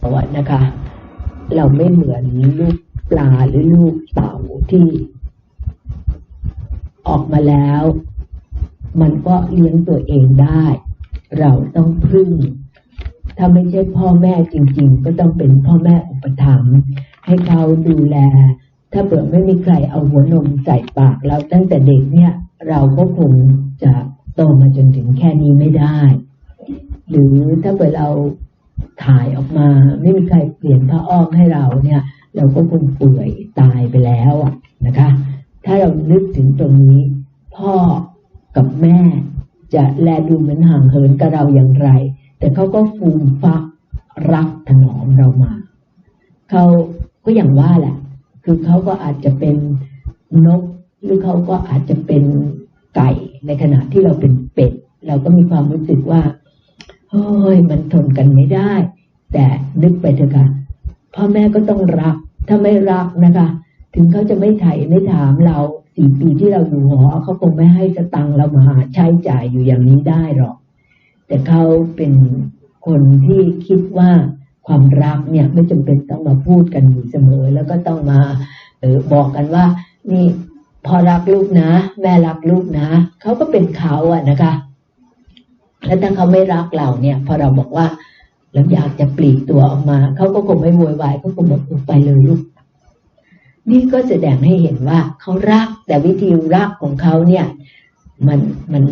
สว่านะคะ เราไม่เหมือนลูกปลาหรือลูกเต่าที่ ออกมาแล้ว มันก็เลี้ยงตัวเองได้ เราต้องพึ่ง ถ้าไม่ใช่พ่อแม่จริง ๆ ก็ต้องเป็นพ่อแม่อุปถัมภ์ให้เขาดูแล ถ้าเผื่อไม่มีใครเอาหัวนมใส่ปากเราตั้งแต่เด็กเนี่ย เราก็คงจะโตมาจนถึงแค่นี้ไม่ได้ หรือถ้าเผื่อเรา ถ่ายออกมาไม่มีใครเปลี่ยนผ้าอ้อมให้เราเนี่ย เราก็คงเปื่อยตายไปแล้วนะคะ ถ้าเรานึกถึงตรงนี้ พ่อกับแม่จะแลดูเหมือนห่างเหินกับเราอย่างไร แต่เขาก็ฟูมฟักรักถนอมเรามา เขาก็อย่างว่าแหละ คือเขาก็อาจจะเป็นนก หรือเขาก็อาจจะเป็นไก่ในขณะที่เราเป็นเป็ด เราก็มีความรู้สึกว่า เฮ้ยมันทนกันไม่ได้ แต่นึกไปเถอะค่ะพ่อแม่ก็ต้องรัก ถ้าไม่รักนะคะ ถึงเขาจะไม่ไถ่ไม่ถามเราสี่ปีที่เราอยู่หอเขาคงไม่ให้สตังเรามาใช้จ่ายอยู่อย่างนี้ได้หรอก แต่เขาเป็นคนที่คิดว่าความรักเนี่ยไม่จำเป็นต้องมาพูดกันอยู่เสมอ แล้วก็ต้องมาเออบอกกันว่า นี่พอรักลูกนะ แม่รักลูกนะเขาก็เป็นเขาอะนะคะ แล้วถ้าเขาไม่รักเราเนี่ย พอเราบอกว่าเราอยากจะปลีกตัวออกมา เขาก็คงไม่โวยวายเขาคงบอกไปเลยลูกนี่ก็แสดงให้เห็นว่าเขารักแต่วิธีรักของเขาเนี่ย มันมัน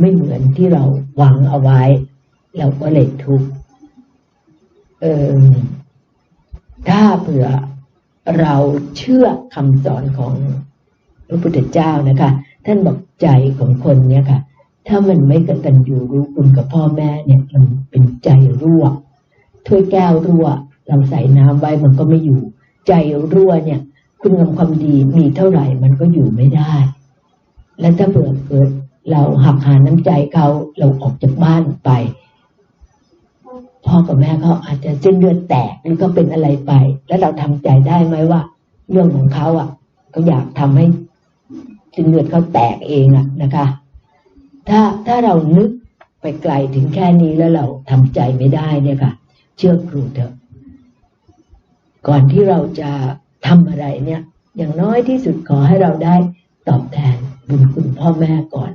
ไม่เหมือนที่เราหวังเอาไว้ เราก็เลยทุกข์เออถ้าเผื่อเราเชื่อคำสอนของพระพุทธเจ้านะคะ ท่านบอกใจของคนเนี่ยค่ะ ถ้ามันไม่กระตัญญูรู้คุณกับพ่อแม่เนี่ยมันเป็นใจรั่ว ถ้วยแก้วรั่ว เราใส่น้ำไว้มันก็ไม่อยู่ ใจรั่วเนี่ย คุณงามความดีมีเท่าไหร่มันก็อยู่ไม่ได้ และถ้าเผื่อเกิดเราหักหาน้ำใจเขาเราออกจากบ้านไป พ่อกับแม่เขาอาจจะเส้นเลือดแตกหรือก็เป็นอะไรไป แล้วเราทำใจได้ไหมว่า เรื่องของเขาอะเขาอยากทำให้เส้นเลือดเขาแตกเองอะนะคะ ถ้าถ้าเรานึกไปไกลถึงแค่นี้แล้วเราทำใจไม่ได้เนี่ยค่ะ เชื่อครูเถอะ ก่อนที่เราจะทำอะไรเนี่ย อย่างน้อยที่สุดขอให้เราได้ตอบแทนบุญคุณพ่อแม่ก่อน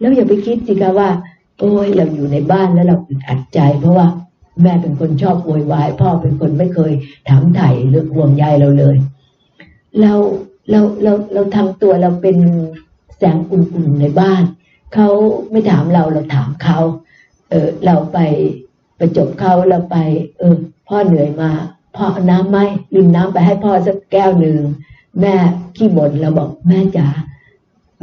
แล้วอย่าไปคิดสิคะว่า โอ้ยเราอยู่ในบ้านแล้วเราอึดอัดใจ เพราะว่าแม่เป็นคนชอบโวยวาย พ่อเป็นคนไม่เคยถามไถ่หรือห่วงใยเราเลย เราเราเราเราทำตัวเราเป็นแสงอุ่นๆในบ้าน เขาไม่ถามเราเราถามเขาเออเราไปไปจบเขาเราไป เออ พ่อเหนื่อยมาพ่อน้ำไหมลืมน้ำไปให้พ่อสักแก้วหนึ่งแม่ขี้บ่นเราบอกแม่จ๋า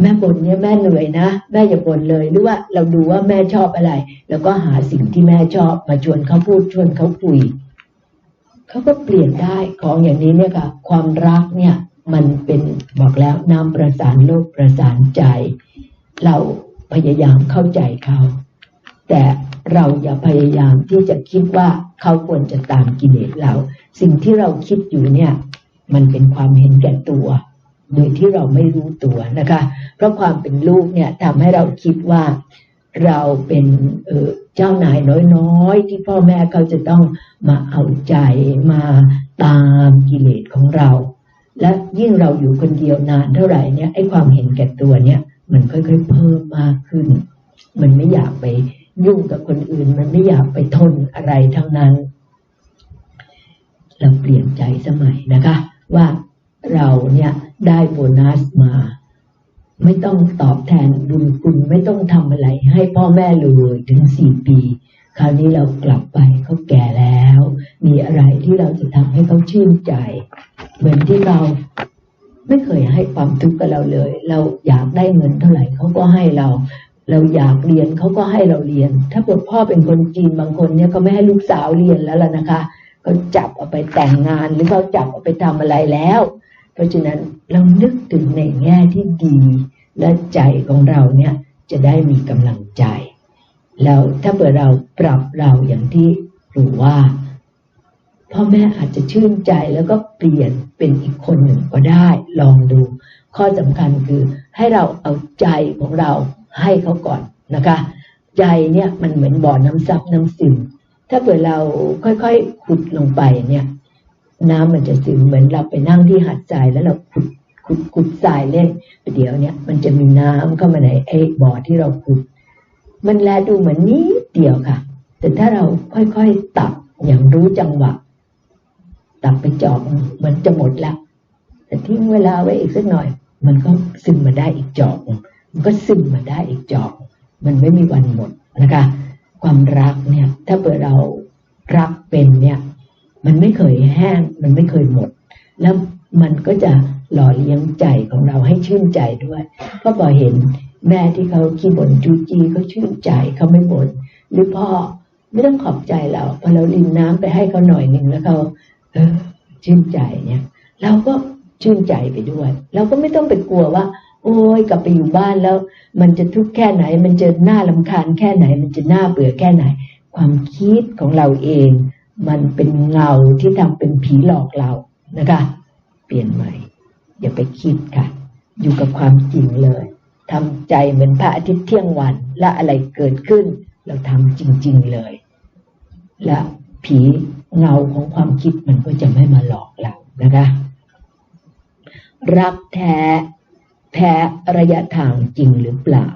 แม่บ่นเนี่ยแม่เหนื่อยนะแม่อย่าบ่นเลยหรือว่าเราดูว่าแม่ชอบอะไร แล้วก็หาสิ่งที่แม่ชอบมาชวนเขาพูดชวนเขาคุยเขาก็เปลี่ยนได้ของอย่างนี้เนี่ยค่ะ ความรักเนี่ย มันเป็นบอกแล้วน้ำประสานโลกประสานใจ เรา พยายามเข้าใจเขา แต่เราอย่าพยายามที่จะคิดว่าเขาควรจะตามกิเลสเรา สิ่งที่เราคิดอยู่เนี่ย มันเป็นความเห็นแก่ตัว โดยที่เราไม่รู้ตัวนะคะ เพราะความเป็นลูกเนี่ยทำให้เราคิดว่าเราเป็นเจ้านายน้อยๆ ที่พ่อแม่เขาจะต้องมาเอาใจมาตามกิเลสของเรา และยิ่งเราอยู่คนเดียวนานเท่าไหร่เนี่ยไอ้ความเห็นแก่ตัวเนี่ย มันค่อยๆเพิ่มมากขึ้น มันไม่อยากไปยุ่งกับคนอื่น มันไม่อยากไปทนอะไรทั้งนั้น เราเปลี่ยนใจสมัยนะคะ ว่าเราเนี่ยได้โบนัสมา ไม่ต้องตอบแทนบุญคุณไม่ต้องทำอะไร ให้พ่อแม่เลยถึงสี่ปี คราวนี้เรากลับไปเขาแก่แล้ว มีอะไรที่เราจะทำให้เขาชื่นใจ เหมือนที่เรา ไม่เคยให้ความทุกข์กับเราเลย เราอยากได้เงินเท่าไหร่เขาก็ให้เรา เราอยากเรียนเขาก็ให้เราเรียน ถ้าเกิดพ่อเป็นคนจีนบางคนเนี่ยเขาไม่ให้ลูกสาวเรียนแล้วล่ะนะคะเขาจับเอาไปแต่งงานหรือเขาจับเอาไปทำอะไรแล้ว เพราะฉะนั้นเรานึกถึงในแง่ที่ดี และใจของเราเนี่ยจะได้มีกำลังใจ แล้วถ้าเผื่อเราปรับเราอย่างที่รูว่า พ่อแม่อาจจะชื่นใจแล้วก็เปลี่ยนเป็นอีกคนหนึ่งก็ได้ ลองดู ข้อสำคัญคือให้เราเอาใจของเราให้เขาก่อนนะคะ ใจเนี่ยมันเหมือนบ่อน้ำซับน้ำซึมถ้าเกิดเราค่อยๆขุดลงไปเนี่ย น้ำมันจะซึมเหมือนเราไปนั่งที่หัดทรายแล้วเราขุดขุดขุดทรายเล่นเดี๋ยวเนี่ยมันจะมีน้ำเข้ามาในไอ้บ่อที่เราขุด มันแลดูเหมือนนิดเดียวค่ะ แต่ถ้าเราค่อยๆตักอย่างรู้จังหวะ ตักไปจอกเหมือนจะหมดละแต่ทิ้งเวลาไว้อีกสักหน่อย มันก็ซึมมาได้อีกจอกมันก็ซึมมาได้อีกจอกมันไม่มีวันหมดนะคะ ความรักเนี่ย ถ้าเปิดเรารักเป็นเนี่ย มันไม่เคยแห้ง มันไม่เคยหมด แล้วมันก็จะหล่อเลี้ยงใจของเราให้ชื่นใจด้วยเพราะพอเห็นแม่ที่เขาขี้บ่นจูจีเขาชื่นใจเขาไม่บ่นหรือพ่อไม่ต้องขอบใจเราพอเราลินน้ำไปให้เขาหน่อยหนึ่งแล้วเขา เออชื่นใจเนี่ยเราก็ชื่นใจไปด้วย เราก็ไม่ต้องไปกลัวว่า โอ้ยกลับไปอยู่บ้านแล้ว มันจะทุกข์แค่ไหน มันจะน่าลำคาญแค่ไหน มันจะน่าเบื่อแค่ไหน ความคิดของเราเอง มันเป็นเงาที่ทำเป็นผีหลอกเรานะคะ เปลี่ยนใหม่ อย่าไปคิดค่ะ อยู่กับความจริงเลยทำใจเหมือนพระอาทิตย์เที่ยงวัน และอะไรเกิดขึ้น เราทำจริง ๆเลย และผี เงาของความคิดมันก็จะไม่มาหลอกเรานะคะรักแท้แพ้ระยะทางจริงหรือเปล่า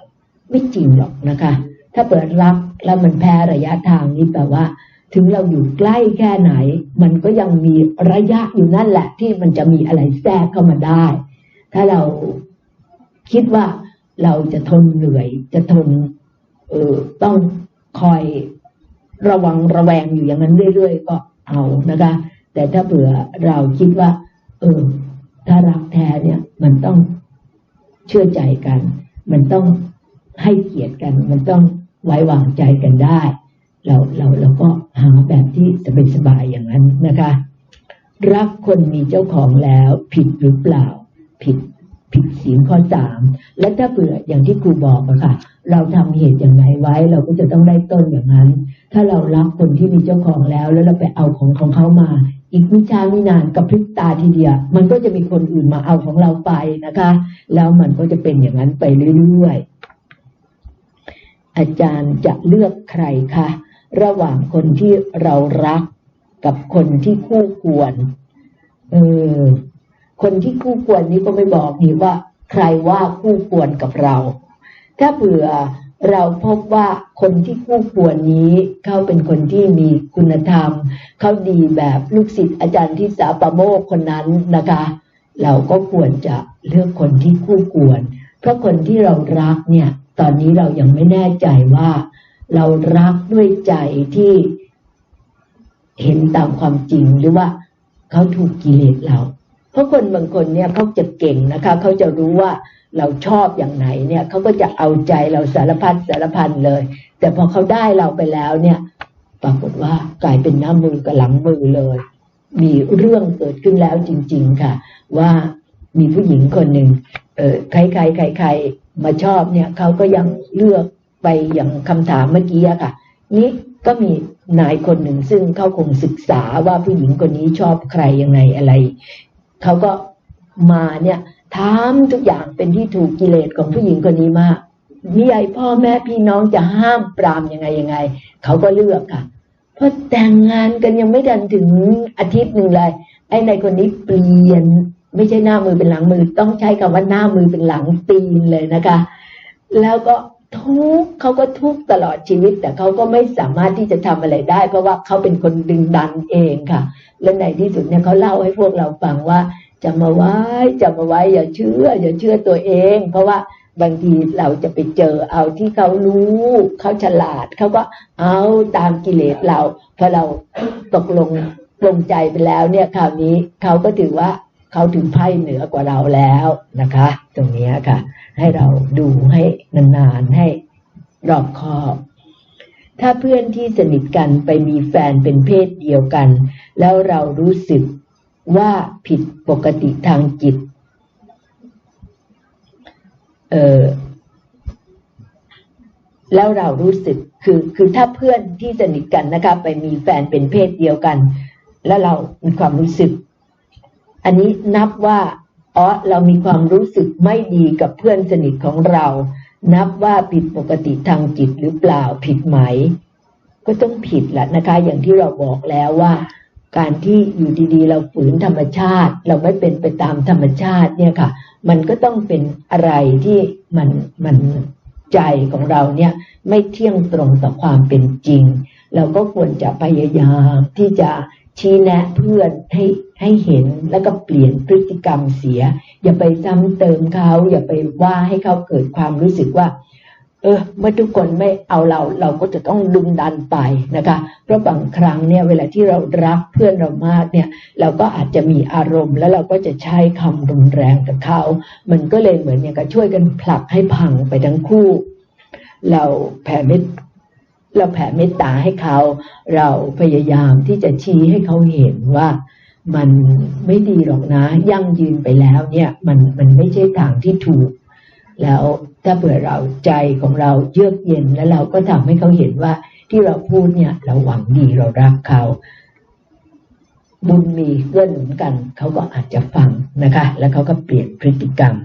ไม่จริงหรอกนะคะ ถ้าเปิดรักแล้วมันแพ้ระยะทางนี่แปลว่า ถึงเราอยู่ใกล้แค่ไหน มันก็ยังมีระยะอยู่นั่นแหละ ที่มันจะมีอะไรแทรกเข้ามาได้ ถ้าเราคิดว่าเราจะทนเหนื่อยจะทนเออต้องคอย ระวังระแวงอยู่อย่างนั้นเรื่อยๆก็เอานะคะ แต่ถ้าเผื่อเราคิดว่า เออ ถ้ารักแท้เนี่ย มันต้องเชื่อใจกัน มันต้องให้เกียรติกัน มันต้องไว้วางใจกันได้ เราเราเราก็หาแบบที่สบายๆอย่างนั้นนะคะ รักคนมีเจ้าของแล้วผิดหรือเปล่า ผิดผิดศีลข้อสามและถ้าเผื่ออย่างที่ครูบอกอะค่ะ เราทำเหตุอย่างไรไว้ เราก็จะต้องได้ต้นอย่างนั้น ถ้าเรารักคนที่มีเจ้าของแล้ว แล้วเราไปเอาของของเขามา อีกไม่ช้าไม่นานกับพริบตาทีเดียว มันก็จะมีคนอื่นมาเอาของเราไปนะคะ แล้วมันก็จะเป็นอย่างนั้นไปเรื่อยๆอาจารย์จะเลือกใครคะระหว่างคนที่เรารักกับคนที่คู่ควร เออ คนที่คู่ควรนี้ก็ไม่บอกนี่ว่า ใครว่าคู่ควรกับเรา ถ้าเผื่อ เราพบว่าคนที่คู่ควรนี้เขาเป็นคนที่มีคุณธรรม เขาดีแบบลูกศิษย์อาจารย์ที่สาปโมกคนนั้นนะคะ เราก็ควรจะเลือกคนที่คู่ควร เพราะคนที่เรารักเนี่ย ตอนนี้เรายังไม่แน่ใจว่า เรารักด้วยใจที่เห็นตามความจริงหรือว่าเขาถูกกิเลสเรา เพราะคนบางคนเนี่ยเขาจะเก่งนะคะเขาจะรู้ว่าเราชอบอย่างไหนเนี่ยเขาก็จะเอาใจเราสารพัดสารพันเลย แต่พอเขาได้เราไปแล้วเนี่ย ปรากฏว่ากลายเป็นหน้ามือกับหลังมือเลย มีเรื่องเกิดขึ้นแล้วจริง ๆค่ะ ว่ามีผู้หญิงคนหนึ่งเออใครใครใครใครมาชอบเนี่ยเขาก็ยังเลือกไปอย่างคำถามเมื่อกี้ค่ะ นี้ก็มีนายคนหนึ่งซึ่งเขาคงศึกษาว่าผู้หญิงคนนี้ชอบใครยังไงอะไร เขาก็มาเนี่ยถามทุกอย่างเป็นที่ถูกกิเลสของผู้หญิงคนนี้มากนี่ไอพ่อแม่พี่น้องจะห้ามปรามยังไงยังไง เขาก็เลือกค่ะพอแต่งงานกันยังไม่ดันถึงอาทิตย์หนึ่งเลย ไอ้ในคนนี้เปลี่ยน ไม่ใช่หน้ามือเป็นหลังมือ ต้องใช้คำว่าหน้ามือเป็นหลังตีนเลยนะคะ แล้วก็ ทุกเขาก็ทุกตลอดชีวิต แต่เขาก็ไม่สามารถที่จะทำอะไรได้ เพราะว่าเขาเป็นคนดึงดันเองค่ะ และในที่สุดเนี่ยเขาเล่าให้พวกเราฟังว่าจำมาไว้จำมาไว้อย่าเชื่อ อย่าเชื่อตัวเอง เพราะว่าบางทีเราจะไปเจอเอาที่เขารู้เขาฉลาดเขาก็เอาตามกิเลสเราพอเราตกลงลงใจไปแล้วเนี่ยคราวนี้เขาก็ถือว่า เขาถึงไพ่เหนือกว่าเราแล้วนะคะ ตรงนี้ค่ะ ให้เราดูให้นานๆให้รอบคอบถ้าเพื่อนที่สนิทกันไปมีแฟนเป็นเพศเดียวกัน แล้วเรารู้สึกว่าผิดปกติทางจิต เออแล้วเรารู้สึกคือคือถ้าเพื่อนที่สนิทกันนะคะ ไปมีแฟนเป็นเพศเดียวกัน แล้วเรามีความรู้สึก อันนี้นับว่าอ๋อเรามีความรู้สึกไม่ดีกับเพื่อนสนิทของเรา นับว่าผิดปกติทางจิตหรือเปล่าผิดไหม ก็ต้องผิดแหละนะคะ อย่างที่เราบอกแล้วว่า การที่อยู่ดีๆ เราฝืนธรรมชาติ เราไม่เป็นไปตามธรรมชาติเนี่ยค่ะ มันก็ต้องเป็นอะไรที่มันมันใจของเราเนี่ย ไม่เที่ยงตรงต่อความเป็นจริง เราก็ควรจะพยายามที่จะชี้แนะเพื่อนให้ให้เห็นแล้วก็เปลี่ยนพฤติกรรมเสีย อย่าไปซ้ำเติมเขาอย่าไปว่าให้เขาเกิดความรู้สึกว่า เออ เมื่อทุกคนไม่เอาเรา เราก็จะต้องดึงดันไปนะคะ เพราะบางครั้งเนี่ย เวลาที่เรารักเพื่อนเรามากเนี่ย เราก็อาจจะมีอารมณ์ แล้วเราก็จะใช้คำรุนแรงกับเขา มันก็เลยเหมือนอย่างกับช่วยกันผลักให้พังไปทั้งคู่ เราแผ่เมต เราแผ่เมตตาให้เขา เราพยายามที่จะชี้ให้เขาเห็นว่ามันไม่ดีหรอกนะยั่งยืนไปแล้วเนี่ยมันมันไม่ใช่ทางที่ถูก แล้วถ้าเผื่อเราใจของเราเยือกเย็นแล้วเราก็ทำให้เขาเห็นว่าที่เราพูดเนี่ยเราหวังดีเรารักเขา บุญมีเกื้อหนุนกัน เขาก็อาจจะฟังนะคะ แล้วเขาก็เปลี่ยนพฤติกรรม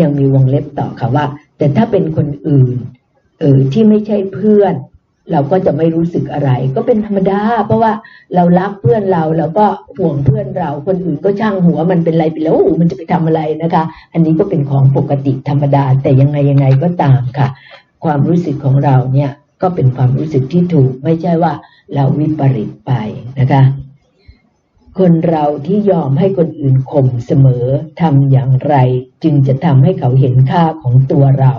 ยังมีวงเล็บต่อค่ะว่า แต่ถ้าเป็นคนอื่น ออที่ไม่ใช่เพื่อน เราก็จะไม่รู้สึกอะไร ก็เป็นธรรมดา เพราะว่าเรารักเพื่อนเราเราก็ห่วงเพื่อนเรา คนอื่นก็ช่างหัวมันเป็นไรไปแล้วมันจะไปทำอะไรนะคะ อันนี้ก็เป็นของปกติธรรมดา แต่ยังไงยังไงก็ตามค่ะ ความรู้สึกของเราเนี่ยก็เป็นความรู้สึกที่ถูกไม่ใช่ว่าเราวิปริตไปนะคะ คนเราที่ยอมให้คนอื่นข่มเสมอทำอย่างไรจึงจะทำให้เขาเห็นค่าของตัวเรา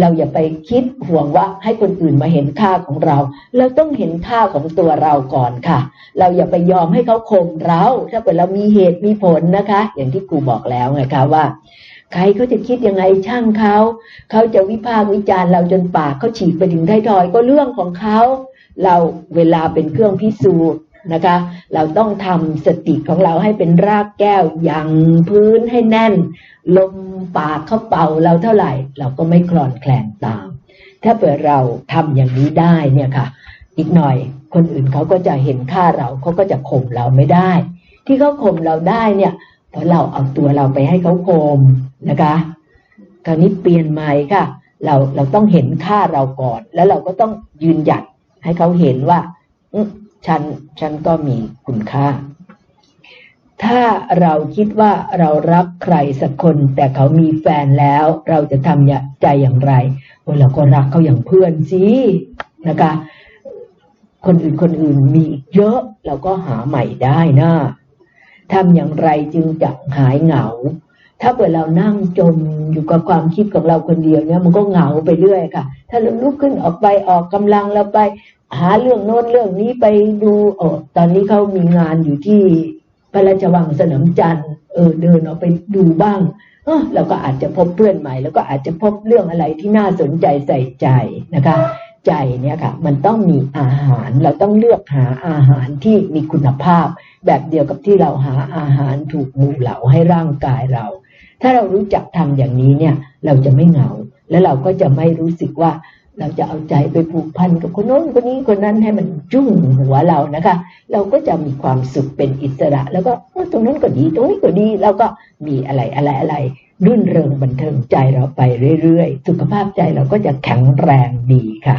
เราอย่าไปคิดห่วงว่าให้คนอื่นมาเห็นค่าของเรา เราต้องเห็นค่าของตัวเราก่อนค่ะ เราอย่าไปยอมให้เขาข่มเรา ถ้าเกิดเรามีเหตุมีผลนะคะ อย่างที่ครูบอกแล้วไงคะว่า ใครเขาจะคิดยังไงช่างเขา เขาจะวิพากษ์วิจารณ์เราจนปากเขาฉีกไปถึงไทยทอยก็เรื่องของเขา เราเวลาเป็นเครื่องพิสูจน์ นะคะ เราต้องทำสติของเราให้เป็นรากแก้วยังพื้นให้แน่น ลมปากเขาเป่าเราเท่าไหร่ เราก็ไม่คลอนแคลนตาม ถ้าเผื่อเราทำอย่างนี้ได้เนี่ยค่ะ อีกหน่อยคนอื่นเขาก็จะเห็นค่าเราเขาก็จะข่มเราไม่ได้ ที่เขาข่มเราได้เนี่ยเพราะเราเอาตัวเราไปให้เขาข่มนะคะ คราวนี้เปลี่ยนใหม่ค่ะ เราเราต้องเห็นค่าเราก่อน แล้วเราก็ต้องยืนหยัดให้เขาเห็นว่า ฉันฉันก็มีคุณค่า ถ้าเราคิดว่าเรารักใครสักคน แต่เขามีแฟนแล้ว เราจะทำใจอย่างไรโอ้เราก็รักเขาอย่างเพื่อนสินะคะ คนอื่นคนอื่นมีเยอะเราก็หาใหม่ได้นะทำอย่างไรจึงจะหายเหงา ถ้าเกิดเรานั่งจมอยู่กับความคิดของเราคนเดียวเนี่ยมันก็เหงาไปเรื่อยค่ะ ถ้าเราลุกขึ้นออกไปออกกำลังเราไป หาเรื่องโน้นเรื่องนี้ไปดูโอ้ตอนนี้เขามีงานอยู่ที่พระราชวังสนามจันทร์เออเดินออกไปดูบ้างเออเราก็อาจจะพบเพื่อนใหม่ แล้วก็อาจจะพบเรื่องอะไรที่น่าสนใจใส่ใจนะคะ ใจเนี่ยค่ะ มันต้องมีอาหารเราต้องเลือกหาอาหารที่มีคุณภาพ แบบเดียวกับที่เราหาอาหารถูกหมู่เหลาให้ร่างกายเรา ถ้าเรารู้จักทำอย่างนี้เนี่ย เราจะไม่เหงา และเราก็จะไม่รู้สึกว่า เราจะเอาใจไปผูกพันกับคนโน้นคนนี้คนนั้นให้มันจุ้งหัวเรานะคะ เราก็จะมีความสุขเป็นอิสระ แล้วก็ตรงนั้นก็ดีตรงนี้ก็ดีแล้วก็มีอะไรอะไรอะไรรื่นเริงบันเทิงใจเราไปเรื่อยๆ สุขภาพใจเราก็จะแข็งแรงดีค่ะ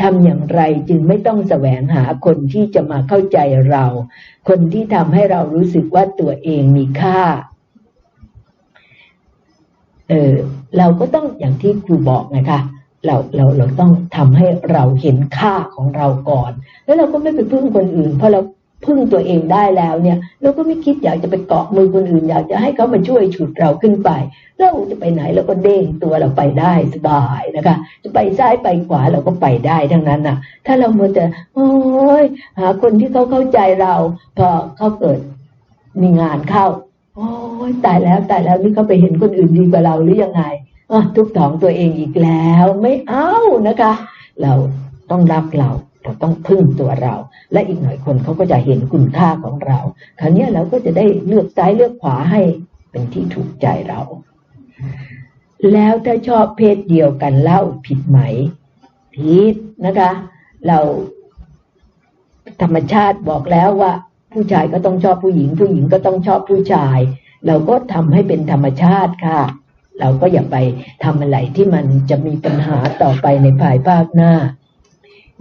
ทำอย่างไรจึงไม่ต้องแสวงหาคนที่จะมาเข้าใจเรา คนที่ทำให้เรารู้สึกว่าตัวเองมีค่า เออเราก็ต้องอย่างที่ครูบอกนะคะ เราเราเราต้องทำให้เราเห็นค่าของเราก่อน แล้วเราก็ไม่ไปพึ่งคนอื่น เพราะเราพึ่งตัวเองได้แล้วเนี่ย เราก็ไม่คิดอยากจะไปเกาะมือคนอื่น อยากจะให้เขามาช่วยฉุดเราขึ้นไป เราจะไปไหนเราก็เด้งตัวเราไปได้สบายนะคะ จะไปซ้ายไปขวาเราก็ไปได้ทั้งนั้นน่ะ ถ้าเรามัวจะโอ้ยหาคนที่เขาเข้าใจเราพอเขาเกิดมีงานเข้าโอ้ยตายแล้วตายแล้วนี่เขาไปเห็นคนอื่นดีกว่าเราหรือยังไง ทุกถองตัวเองอีกแล้วไม่เอานะคะ เราต้องรักเราเราต้องพึ่งตัวเรา และอีกหน่อยคนเขาก็จะเห็นคุณค่าของเรา คราวนี้เราก็จะได้เลือกซ้ายเลือกขวาให้เป็นที่ถูกใจเรา แล้วถ้าชอบเพศเดียวกันเล่าผิดไหม ผิดนะคะ เราธรรมชาติบอกแล้วว่า ผู้ชายก็ต้องชอบผู้หญิง ผู้หญิงก็ต้องชอบผู้ชาย เราก็ทำให้เป็นธรรมชาติค่ะ เราก็อย่าไปทำอะไรที่มันจะมีปัญหาต่อไปในภายภาคหน้า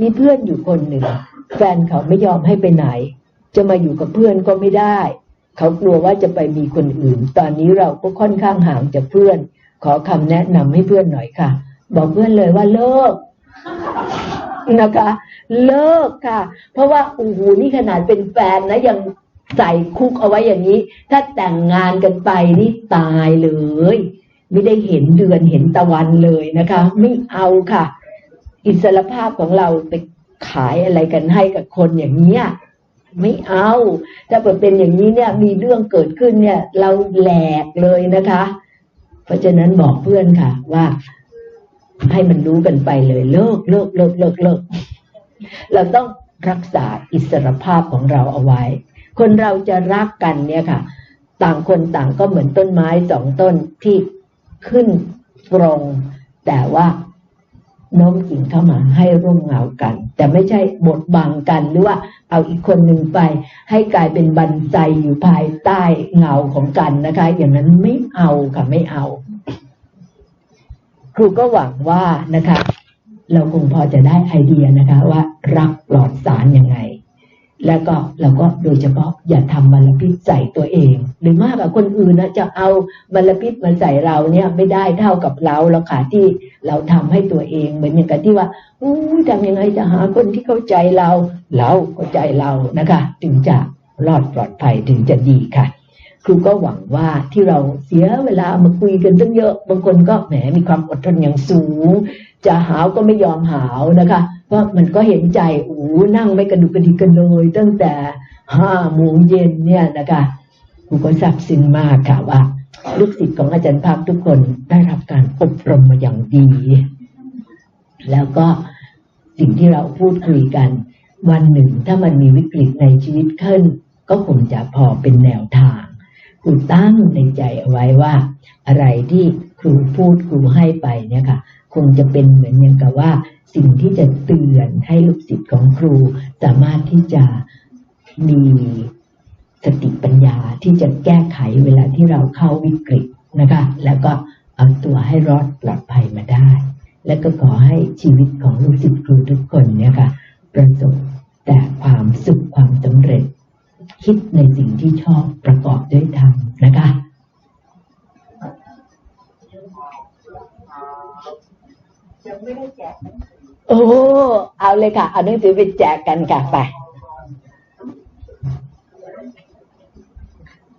มีเพื่อนอยู่คนหนึ่ง แฟนเขาไม่ยอมให้ไปไหน จะมาอยู่กับเพื่อนก็ไม่ได้ เขากลัวว่าจะไปมีคนอื่น ตอนนี้เราก็ค่อนข้างห่างจากเพื่อน ขอคำแนะนำให้เพื่อนหน่อยค่ะ บอกเพื่อนเลยว่าเลิกนะคะ เลิกค่ะ เพราะว่าโอ้โหนี่ขนาดเป็นแฟนนะยังใส่คุกเอาไว้อย่างนี้ ถ้าแต่งงานกันไปนี่ตายเลย ไม่ได้เห็นเดือนเห็นตะวันเลยนะคะ ไม่เอาค่ะ อิสรภาพของเราไปขายอะไรกันให้กับคนอย่างเนี้ยไม่เอา ถ้าเกิดเป็นอย่างนี้เนี่ย มีเรื่องเกิดขึ้นเนี่ย เราแหลกเลยนะคะ เพราะฉะนั้นบอกเพื่อนค่ะ ว่าให้มันรู้กันไปเลยเลิกเลิกเลิกเลิกเลิกเราต้องรักษาอิสรภาพของเราเอาไว้ คนเราจะรักกันเนี่ยค่ะ ต่างคนต่างก็เหมือนต้นไม้สองต้นที่ ขึ้นตรง แต่ว่าโน้มกิ่งเข้ามาให้ร่มเงากัน แต่ไม่ใช่บดบังกันหรือว่าเอาอีกคนหนึ่งไป ให้กลายเป็นบันไซอยู่ภายใต้เงาของกันนะคะ อย่างนั้นไม่เอาค่ะไม่เอา ครูก็หวังว่านะคะ เราคงพอจะได้ไอเดียนะคะ ว่ารักปลอดสารยังไง แล้วก็เราก็โดยเฉพาะอย่าทำมลพิษใส่ตัวเอง หรือมากกว่าคนอื่นนะจะเอามลพิษมาใส่เราเนี่ยไม่ได้เท่ากับเราแล้วค่ะที่เราทำให้ตัวเอง เหมือนอย่างกับที่ว่าอู้ทำยังไงจะหาคนที่เข้าใจเรา เราเข้าใจเรานะคะ ถึงจะรอดปลอดภัยถึงจะดีค่ะ ครูก็หวังว่าที่เราเสียเวลามาคุยกันตั้งเยอะบางคนก็แหมมีความอดทนอย่างสูง จะหาวก็ไม่ยอมหาวนะคะ เพรามันก็เห็นใจโอ้นั่งไม่กระดุกกระดิกกันเลย ตั้งแต่ห้าโมงเย็นเนี่ยนะคะครูก็ซาบซึ้งมากค่ะว่า ลูกศิษย์ของอาจารย์พักทุกคนได้รับการอบรมมาอย่างดี แล้วก็สิ่งที่เราพูดคุยกัน วันหนึ่งถ้ามันมีวิกฤตในชีวิตขึ้น ก็คงจะพอเป็นแนวทางครูตั้งในใจเอาไว้ว่า อะไรที่ครูพูดครูให้ไปเนี่ยค่ะ คงจะเป็นเหมือนอย่างกับว่า สิ่งที่จะเตือนให้ลูกศิษย์ของครู สามารถที่จะมีสติปัญญาที่จะแก้ไขเวลาที่เราเข้าวิกฤตนะคะ แล้วก็เอาตัวให้รอดปลอดภัยมาได้ และก็ขอให้ชีวิตของลูกศิษย์ครูทุกคนเนี่ยค่ะประสบแต่ความสุขความสำเร็จ คิดในสิ่งที่ชอบประกอบด้วยธรรมนะคะ ยังไม่ได้แจกหนังสือโอ้เอาเลยค่ะเอาหนังสือไปแจกกันค่ะไป